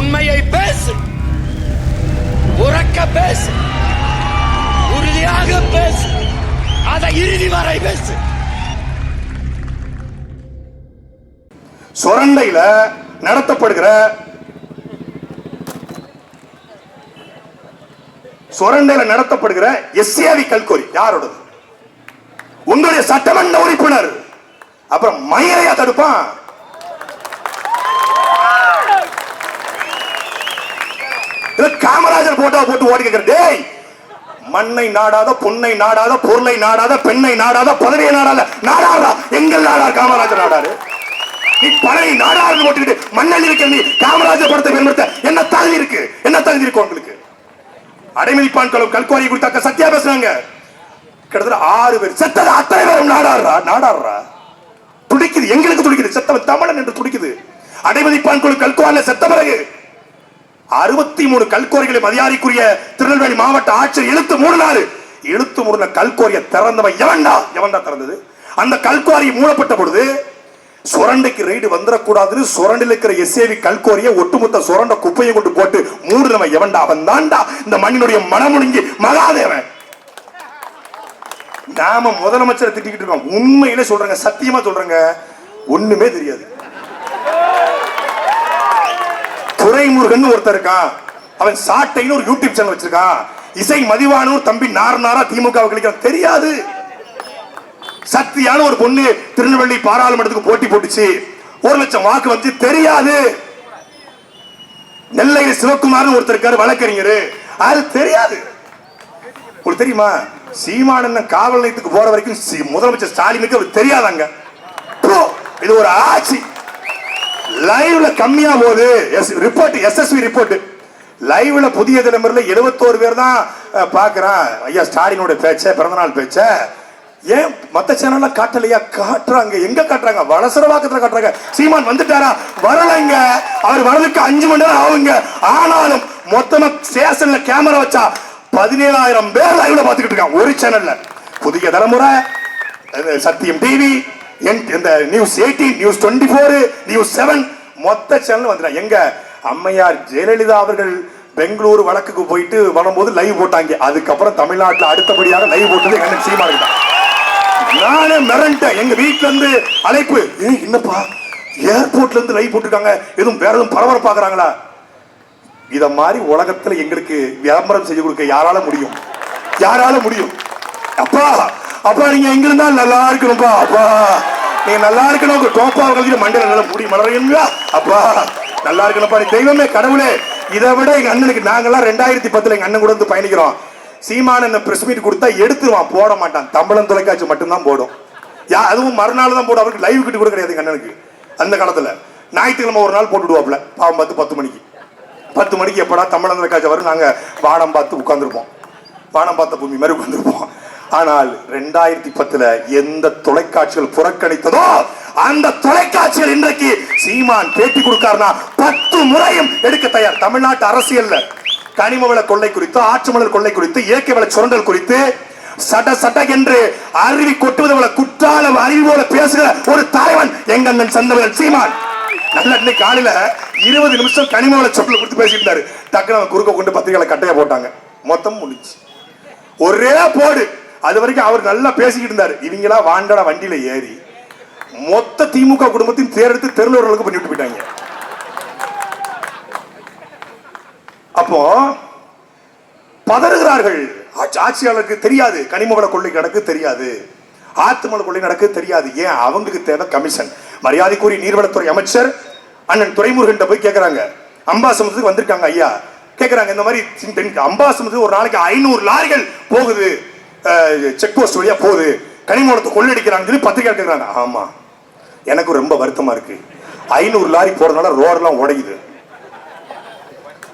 உண்மையை பேசு. உறக்க பேசு. உறுதியாக பேசு. அதை இறுதி வரை பேசு. சுரண்டையில நடத்தப்படுகிற சுரண்டையில நடத்தப்படுகிற எஸ்ஏவி கல்கோரி யாரோடது? உங்களுடைய சட்டமன்ற உறுப்பினர். அப்புறம் மயிரையா தடுப்பான் இது காமராஜர் போட்டோ போட்டு ஓடி கேட்கிற டேய் மண்ணை நாடாத பொன்னை நாடாத பொருளை நாடாத பெண்ணை நாடாத பதவியை நாடாத நாடாடா எங்கள் நாடார் காமராஜர் நாடாரு. நீ பழைய நாடாறு போட்டுக்கிட்டு மண்ணல் இருக்க நீ காமராஜர் படத்தை பயன்படுத்த. என்ன தகுதி இருக்கு? என்ன தகுதி இருக்கு உங்களுக்கு? அடைமதிப்பான் கலவு கல்குவாரி கொடுத்தாக்க சத்தியா பேசுறாங்க. கிட்டத்தட்ட ஆறு பேர் செத்தது அத்தனை பேரும் நாடாடுறா நாடாடுறா துடிக்குது. எங்களுக்கு துடிக்குது. செத்தவன் தமிழன் என்று துடிக்குது. அடைமதிப்பான் குழு கல்குவாரில செத்த பிறகு அறுபத்தி மூணு கல்கோரிகளை மதியாரிக்குரிய திருநெல்வேலி மாவட்ட ஆட்சியர் இழுத்து மூடினாரு. இழுத்து மூடின கல்கோரியை திறந்தவன் எவன்டா? எவன்டா திறந்தது? அந்த கல்குவாரி மூடப்பட்ட பொழுது சுரண்டைக்கு ரைடு வந்துடக்கூடாதுன்னு சுரண்டில் இருக்கிற எஸ்ஏவி கல்கோரிய ஒட்டுமொத்த சுரண்ட குப்பையை கொண்டு போட்டு மூடுனவன் எவன்டா? அவன் தான்டா. இந்த மண்ணினுடைய மனமுடுங்கி மகாதேவன். நாம முதலமைச்சரை திட்டிக்கிட்டு இருக்கோம். உண்மையிலே சொல்றேங்க சத்தியமா சொல்றேங்க. ஒண்ணுமே தெரியாது. துரைமுருகன் ஒருத்தர் இருக்கான் அவன் சாட்டைன்னு ஒரு யூடியூப் சேனல் வச்சிருக்கான் இசை மதிவானூர் தம்பி நார் நாரா திமுக கழிக்கிறான். தெரியாது. சக்தியான ஒரு பொண்ணு திருநெல்வேலி பாராளுமன்றத்துக்கு போட்டி போட்டுச்சு. ஒரு லட்சம் வாக்கு வந்து தெரியாது. நெல்லையில சிவகுமார்னு ஒருத்தர் இருக்காரு வழக்கறிஞர். அது தெரியாது. உங்களுக்கு தெரியுமா? சீமானன் காவல் நிலையத்துக்கு போற வரைக்கும் முதலமைச்சர் ஸ்டாலினுக்கு அவர் தெரியாதாங்க. இது ஒரு ஆட்சி. லைவ்ல கம்மியா போகுது. ரிப்போர்ட் எஸ்எஸ்வி ரிப்போர்ட் லைவ்ல புதிய தலைமுறையில் எழுபத்தோரு பேர் தான் பார்க்குறான். ஐயா ஸ்டாலினோட பேச்ச பிறந்தநாள் பேச்ச. ஏன் மத்த சேனல்ல காட்டலையா? காட்டுறாங்க. எங்க காட்டுறாங்க? வளசரவாக்கத்துல காட்டுறாங்க. சீமான் வந்துட்டாரா? வரலைங்க அவர் வரதுக்கு அஞ்சு மணி நேரம் ஆகுங்க. ஆனாலும் மொத்தமா ஸ்டேஷன்ல கேமரா வச்சா பதினேழாயிரம் பேர் லைவ்ல பாத்துக்கிட்டு இருக்கான் ஒரு சேனல்ல புதிய தலைமுறை சத்தியம் டிவி இந்த news eighteen news twenty four news seven மொத்த சேனல் வந்துடும் எங்க? அம்மையார் ஜெயலலிதா அவர்கள் பெங்களூரு வழக்குக்கு போயிட்டு வரும்போது லைவ் போட்டாங்க. அதுக்கப்புறம் தமிழ்நாட்டில் அடுத்தபடியாக லைவ் போட்டது எங்க அண்ணன் சீமா தான் நானே மிரண்டேன். எங்க வீட்டுல இருந்து அழைப்பு. ஏய் என்னப்பா? ஏர்போர்ட்ல இருந்து லைவ் போட்டிருக்காங்க. எதுவும் வேற எதுவும் பரபரப்பாக்குறாங்களா இத மாதிரி உலகத்துல எங்களுக்கு விளம்பரம் செய்து கொடுக்க யாரால முடியும்? யாரால முடியும்? அப்பா! அப்பா நீங்க எங்க இருந்தா நல்லா இருக்கணும்ப்பா அப்பா நீங்க நல்லா இருக்கணும். டோப்பா கழிச்சு மண்டல நல்லா முடி மலருங்களா அப்பா நல்லா இருக்கணும்ப்பா நீ தெய்வமே கடவுளே. இதை விட எங்க அண்ணனுக்கு நாங்கெல்லாம் ரெண்டாயிரத்தி பத்துல எங்க அண்ணன் கூட வந்து பயணிக்கிறோம். சீமான என்ன பிரஸ் மீட் கொடுத்தா எடுத்துருவான். போட மாட்டான். தம்பளம் தொலைக்காட்சி மட்டும்தான் போடும். யா அதுவும் மறுநாள் தான் போடும். அவருக்கு லைவ் கிட்ட கூட கிடையாது எங்க அண்ணனுக்கு. அந்த காலத்துல. ஞாயிற்றுக்கிழமை ஒரு நாள் போட்டுடுவாப்ல பாவம் பார்த்து பத்து மணிக்கு. பத்து மணிக்கு எப்படா தமிழக காட்சி வரும்? நாங்கள் வானம் பார்த்து உட்காந்துருப்போம் வானம் பார்த்த பூமி மாதிரி உட்காந்துருப்போம் ஆனால் ரெண்டாயிரத்தி பத்துல எந்த தொலைக்காட்சிகள் புறக்கணித்ததோ அந்த தொலைக்காட்சிகள் இன்றைக்கு சீமான் பேட்டி கொடுக்காருனா பத்து முறையும் எடுக்க தயார். தமிழ்நாட்டு அரசியல்ல கனிம வள கொள்ளை குறித்து ஆற்று மணல் கொள்ளை குறித்து இயற்கை வள சுரண்டல் குறித்து சட சட என்று அருவி கொட்டுவது போல குற்றால அறிவு போல பேசுகிற ஒரு தலைவன் எங்கண்ணன் சந்தவன் சீமான். நல்ல இன்னைக்கு காலையில இருபது நிமிஷம் கனிமவள சொற்களை கொடுத்து பேசிட்டு இருந்தாரு டக்குனு குறுக்க கொண்டு பத்திரிகையில கட்டையா போட்டாங்க. மொத்தம் முடிச்சு ஒரே போடு. அது வரைக்கும் அவர் நல்லா பேசிக்கிட்டு இருந்தார். இவங்களா வாண்டடா வண்டியில ஏறி மொத்த திமுக குடும்பத்தையும் தேர்ந்தெடுத்து தெருளூர்களுக்கு பண்ணி விட்டு போயிட்டாங்க. அப்போ பதறுகிறார்கள். ஆட்சி- ஆட்சியாளருக்கு தெரியாது. கனிமவள கொள்ளை நடக்கு தெரியாது. ஆத்துமல கொள்ளை நடக்கு தெரியாது. ஏன்? அவங்களுக்கு தேவை கமிஷன் மரியாதைக்குரிய நீர்வளத்துறை அமைச்சர் அண்ணன் துறைமுருகன் போய் கேட்குறாங்க அம்பாசமுத்துக்கு வந்திருக்காங்க ஐயா. கேட்குறாங்க இந்த மாதிரி தென் அம்பாசமுத்துக்கு ஒரு நாளைக்கு ஐநூறு லாரிகள் போகுது. செக் போஸ்ட் வழியா போகுது. கனிமூலத்தை கொள்ளடிக்கிறாங்கன்னு சொல்லி பத்திரிகை கேட்கறாங்க ஆமா. எனக்கு ரொம்ப வருத்தமா இருக்கு. ஐநூறு லாரி போறதுனால ரோடெல்லாம் உடையுது.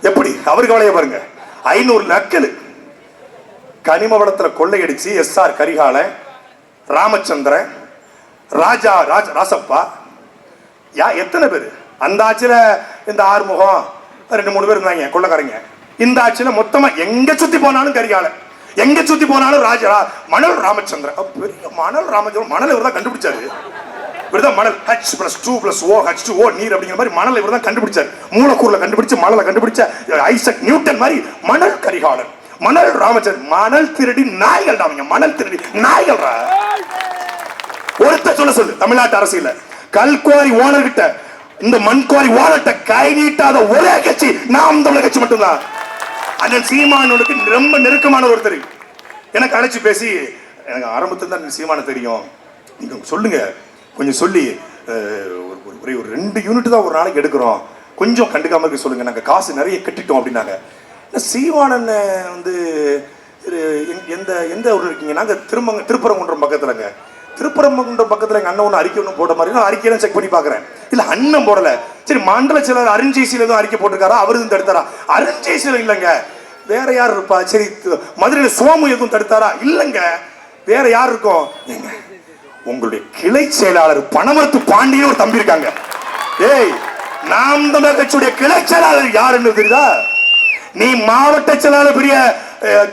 எப்படி? அவருக்கு கவலையை பாருங்க. ஐநூறு நக்கல். கனிம வளத்தில் கொள்ளையடிச்சு எஸ் ஆர் கரிகாலன் ராமச்சந்திரன் ராஜா ராஜ ராசப்பா. யா எத்தனை பேர்? அந்த ஆட்சியில் இந்த ஆறுமுகம் ரெண்டு மூணு பேர் இருந்தாங்க கொள்ளைக்காரங்க. இந்த ஆட்சியில் மொத்தமாக எங்கே சுற்றி போனாலும் கரிகாலன். எங்க சுத்தி போனாலும் ராஜா மணல் ராமச்சந்திரன். பெரிய மணல் ராமச்சந்திரன். மணல் இவர் தான் கண்டுபிடிச்சாரு. இவர்தான் மணல். H plus two plus O H two O நீர் அப்படிங்கிற மாதிரி மணல் இவர் தான் கண்டுபிடிச்சார். மூலக்கூரில் கண்டுபிடிச்சு மணலை கண்டுபிடிச்ச ஐசக் நியூட்டன் மாதிரி மணல் கரிகாலன். மணல் ராமச்சந்திரன். மணல் திருடி நாய்கள் அவங்க. மணல் திருடி நாய்கள் ஒருத்த சொல்ல சொல்லு தமிழ்நாட்டு அரசியல கல்குவாரி ஓனர் கிட்ட இந்த மண்குவாரி ஓனர்கிட்ட கை நீட்டாத ஒரே கட்சி நாம் தமிழர் கட்சி மட்டும்தான். அண்ணன் சீமானோடுக்கு ரொம்ப நெருக்கமான ஒருத்தர். எனக்கு அழைச்சி பேசி எனக்கு ஆரம்பத்தில் தான் சீமான தெரியும். நீங்கள் சொல்லுங்க. கொஞ்சம் சொல்லி ஒரு ஒரு- ஒரே ஒரு ரெண்டு யூனிட் தான் ஒரு நாளைக்கு எடுக்கிறோம். கொஞ்சம் கண்டுக்காம இருக்க சொல்லுங்க. நாங்கள் காசு நிறைய கட்டிட்டோம் அப்படின்னாங்க. சீவானன் வந்து எந்த எந்த ஊரில் இருக்கீங்க? நாங்கள் திருமங்க திருப்பரங்குன்றம் பக்கத்துலங்க. திருப்பரங்குன்றம் பக்கத்தில் எங்கள் அண்ணன் ஒன்று அறிக்கை ஒன்று போட்ட மாதிரி நான் அறிக்கையெல்லாம் செக் பண்ணி பார்க்குறேன். இல்லை அண்ணன் போடலை. சரி மண்டல செயலர் அருஞ்சேசியில் எதுவும் அறிக்கை போட்டிருக்காரா? அவரு எதுவும் தடுத்தாரா? அருஞ்சேசியில் இல்லைங்க. வேற யார் இருப்பா? சரி மதுரையில் சோமு எதுவும் தடுத்தாரா? இல்லைங்க. வேற யார் இருக்கும்? ஏங்க, உங்களுடைய கிளை செயலாளர் பணமரத்து பாண்டியன் ஒரு தம்பி இருக்காங்க. ஏய் நாம் தமிழர் கட்சியுடைய கிளை செயலாளர் யாருன்னு தெரியுதா? நீ மாவட்ட செயலாளர் பெரிய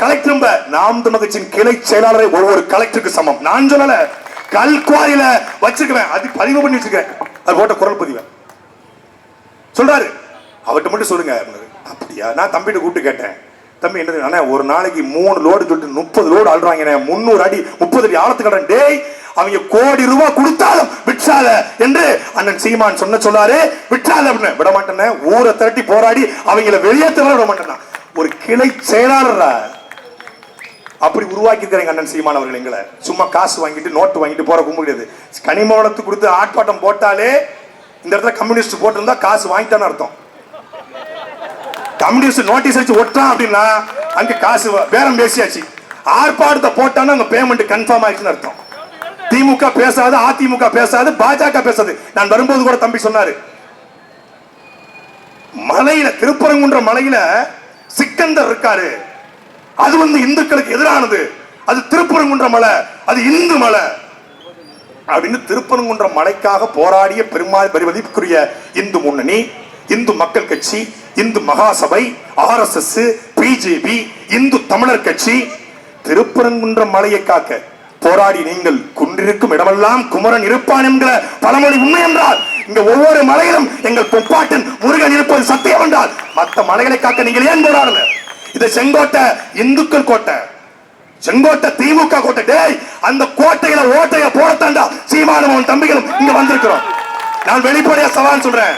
கலெக்டர் நாம் தமிழ் கட்சியின் கிளை செயலாளரை ஒவ்வொரு கலெக்டருக்கு சமம். நான் சொல்லலை. கல்குவாரியில வச்சிருக்கிறேன். அது பதிவு பண்ணி வச்சிருக்கேன். அது போட்ட குரல் பதிவு. சொல்றாரு. அவர்கிட்ட மட்டும் சொல்லுங்க. அப்படியா? நான் தம்பிகிட்ட கூப்பிட்டு கேட்டேன். தம்பி என்னது அண்ணா ஒரு நாளைக்கு மூணு லோடு சொல்லிட்டு முப்பது லோடு அல்றாங்க முந்நூறு அடி முப்பது அடி ஆழத்துக்கு டேய் அவங்க கோடி ரூபாய் கொடுத்தாலும் விற்றாத என்று அண்ணன் சீமான் சொன்ன சொல்லாரு. விற்றாத அப்படின்னு. விட மாட்டேன்னு ஊரை திரட்டி போராடி அவங்கள வெளியேற்ற விட மாட்டேன்னா ஒரு கிளை செயலாளர் அப்படி உருவாக்கி தரேங்க அண்ணன் சீமான் அவர்கள் எங்களை. சும்மா காசு வாங்கிட்டு நோட்டு வாங்கிட்டு போற கும்ப முடியாது கனிமவளத்து கொடுத்து ஆர்ப்பாட்டம் போட்டாலே இந்த இடத்துல கம்யூனிஸ்ட் போட்டிருந்தா காசு வாங்கிட்டான்னு அர்த்தம். கம்யூனிஸ்ட் நோட்டீஸ் வச்சு ஒட்டான் அப்படின்னா அங்க காசு பேரம் பேசியாச்சு. ஆர்ப்பாட்டத்தை போட்டான்னு அங்க பேமெண்ட் கன்ஃபார்ம் ஆயிடுச்சுன்னு அர்த்தம். திமுக பேசாது அதிமுக பேசாது பாஜக பேசாது. நான் வரும்போது கூட தம்பி சொன்னாரு. மலையில திருப்பரங்குன்ற மலையில சிக்கந்தர் இருக்காரு. அது வந்து இந்துக்களுக்கு எதிரானது. அது திருப்பரங்குன்ற மலை அது இந்து மலை. அப்படின்னு திருப்பரங்குன்ற மலைக்காக போராடிய பெருமாள் பெருமதிப்புக்குரிய இந்து முன்னணி இந்து மக்கள் கட்சி இந்து மகாசபை ஆர்எஸ்எஸ் பிஜேபி இந்து தமிழர் கட்சி திருப்பரங்குன்ற மலையை காக்க போராடி நீங்கள் குன்றிருக்கும் இடமெல்லாம் குமரன் இருப்பான் என்கிற பழமொழி உண்மை என்றால் இங்க ஒவ்வொரு மலையிலும் எங்கள் பொப்பாட்டன் முருகன் இருப்பது சத்தியம் என்றால் மற்ற மலைகளை காக்க நீங்கள் ஏன் போராடல? இது செங்கோட்டை இந்துக்கள் கோட்டை. செங்கோட்டை திமுக கோட்டை. டேய் அந்த கோட்டையில ஓட்டைய போடத்தாண்டா சீமானவன் தம்பிகளும் இங்க வந்திருக்கிறோம். நான் வெளிப்படையா சவால் சொல்றேன்.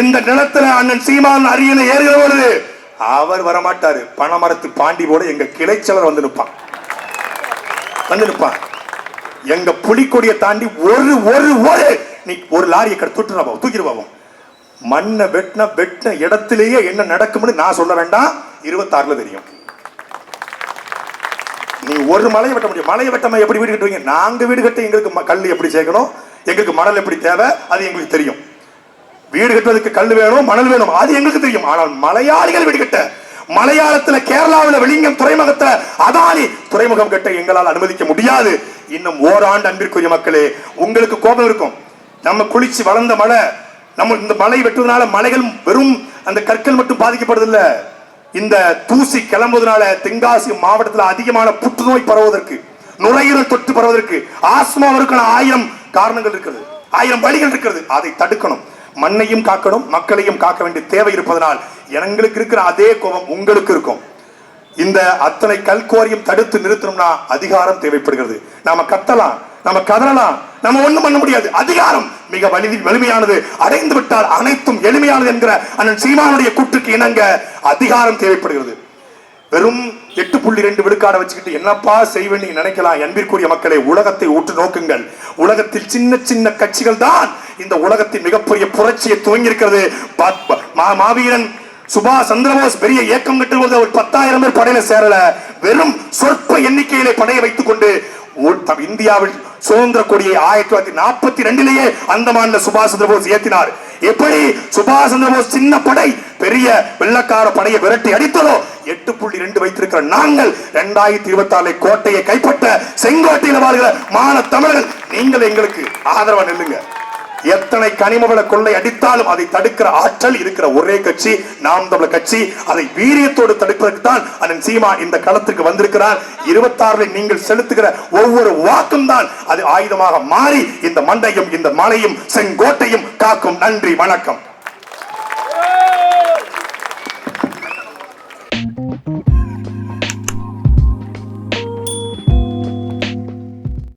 இந்த நிலத்துல அண்ணன் சீமான் அரியணை ஏறுகிற பொழுது அவர் வரமாட்டாரு. பணமரத்து பாண்டி போட எங்க கிளைச்சவர் வந்து நிற்பான் வந்து நிற்பான் எங்க புலிக்கொடியை தாண்டி ஒரு ஒரு ஒரு நீ ஒரு லாரியை கடை தூட்டுறா பாவம் மண்ணை வெட்டின வெட்டின இடத்திலேயே என்ன நடக்கும்னு நான் சொல்ல வேண்டாம். இருபத்தாறுல தெரியும். நீ ஒரு மலையை வெட்ட முடியும். மலையை வெட்டாம எப்படி வீடு கட்டுவீங்க? நாங்க வீடு கட்ட எங்களுக்கு கல் எப்படி சேர்க்கணும்? எங்களுக்கு மணல் எப்படி தேவை? அது எங்களுக்கு தெரியும். வீடு கட்டுவதற்கு கல் வேணும் மணல் வேணும். அது எங்களுக்கு தெரியும். ஆனால் மலையாளிகள் வீடு கட்ட மலையாளத்துல கேரளாவில் வெளிங்கம் துறைமுகத்துல அதானி துறைமுகம் கட்ட எங்களால் அனுமதிக்க முடியாது. இன்னும் ஓராண்டு அன்பிற்குரிய மக்களே உங்களுக்கு கோபம் இருக்கும். நம்ம குளிச்சு வளர்ந்த மழை நம்ம இந்த மலை வெட்டுவதனால மலைகள் வெறும் அந்த கற்கள் மட்டும் பாதிக்கப்படுதில்லை. இந்த தூசி கிளம்புவதனால தென்காசி மாவட்டத்தில் அதிகமான புற்றுநோய் பரவுவதற்கு நுரையீரல் தொற்று பரவுவதற்கு ஆஸ்மாவிற்கான ஆயிரம் காரணங்கள் இருக்கிறது. ஆயிரம் வழிகள் இருக்கிறது. அதை தடுக்கணும். மண்ணையும் காக்கணும் மக்களையும் காக்க வேண்டிய தேவை இருப்பதனால் எங்களுக்கு இருக்கிற அதே கோபம் உங்களுக்கு இருக்கும். இந்த அத்தனை கல்கோரியும் தடுத்து நிறுத்தணும்னா அதிகாரம் தேவைப்படுகிறது. நாம கத்தலாம். நாம கதறலாம். நம்ம ஒண்ணும் பண்ண முடியாது. அதிகாரம் மிக வலி வலிமையானது. அடைந்து விட்டால் அனைத்தும் எளிமையானது என்கிற அண்ணன் சீமானுடைய கூற்றுக்கு இணங்க அதிகாரம் தேவைப்படுகிறது. வெறும் எட்டு புள்ளி ரெண்டு விடுக்காட வச்சுக்கிட்டு என்னப்பா செய்வேன் நீங்க நினைக்கலாம் அன்பிற்குரிய மக்களை உலகத்தை உற்று நோக்குங்கள். உலகத்தில் சின்ன சின்ன கட்சிகள் தான் இந்த உலகத்தின் மிகப்பெரிய புரட்சியை துவங்கி இருக்கிறது மாவீரன் சுபாஷ் சந்திரபோஸ் பெரிய இயக்கம் கட்டும்போது ஒரு பத்தாயிரம் பேர் படையில சேரல. வெறும் சொற்ப எண்ணிக்கையிலே படையை வைத்துக் கொண்டு இந்தியாவில் சுதந்திர கொடியை ஆயிரத்தி தொள்ளாயிரத்தி நாற்பத்தி ரெண்டிலேயே அந்தமான சுபாஷ் சந்திரபோஸ் ஏற்றினார் எப்படி சுபாஷ் சந்திரபோஸ் சின்ன படை பெரிய வெள்ளக்கார படையை விரட்டி அடித்ததோ எட்டு புள்ளி ரெண்டு வைத்திருக்கிற நாங்கள் இரண்டாயிரத்தி இருபத்தி ஆறு கோட்டையை கைப்பற்ற செங்கோட்டையில் வாழ்கிற மான தமிழர்கள் நீங்கள் எங்களுக்கு ஆதரவா நில்லுங்க. எத்தனை கனிமவள கொள்ளை அடித்தாலும் அதை தடுக்கிற ஆற்றல் இருக்கிற ஒரே கட்சி நாம் தமிழர் கட்சி. அதை வீரியத்தோடு தடுப்பதற்கு தான் அண்ணன் சீமா இந்த களத்துக்கு வந்திருக்கிறார். இருபத்தாறுல நீங்கள் செலுத்துகிற ஒவ்வொரு வாக்கும் தான் அது ஆயுதமாக மாறி இந்த மண்டையும் இந்த மலையும் செங்கோட்டையும் காக்கும். நன்றி வணக்கம்.